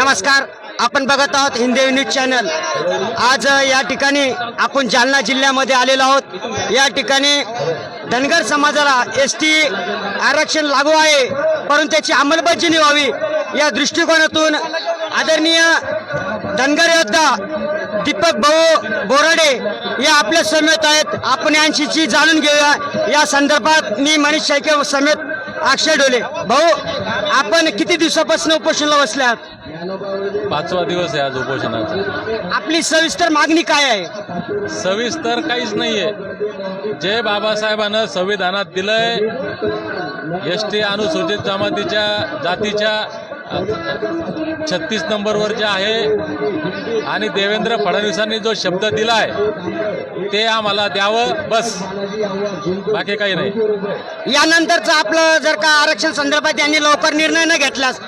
नमस्कार आपण बघत आहोत हिंदी न्यूज चॅनल. आज या ठिकाणी आपण जालना जिल्ह्यामध्ये आलेलो आहोत. या ठिकाणी धनगर समाजाला एस टी आरक्षण लागू आहे परंतु त्याची अंमलबजावणी व्हावी या दृष्टिकोनातून आदरणीय धनगर योद्धा दीपक भाऊ बोराडे या आपल्या समेत आहेत. आपण यांची जाणून घेऊया. या संदर्भात मी मनीष शेळके समेत अक्षय डोले भाऊ आपण किती दिवसापासून उपोषणाला बसले आहात पाचवा दिवस आहे आज उपोषणाचा. आपली सविस्तर मागणी काय आहे? सविस्तर काहीच नाहीये. जे बाबासाहेबांना संविधानात दिलंय एस टी अनुसूचित जमातीच्या जातीच्या छत्तीस नंबरवर जे आहे आणि देवेंद्र फडणवीसांनी जो शब्द दिलाय ते आम्हाला द्यावं बस. बाकी काही नाही. यानंतरचं आपलं जर का आरक्षण संदर्भात यांनी लवकर निर्णय न घेतलास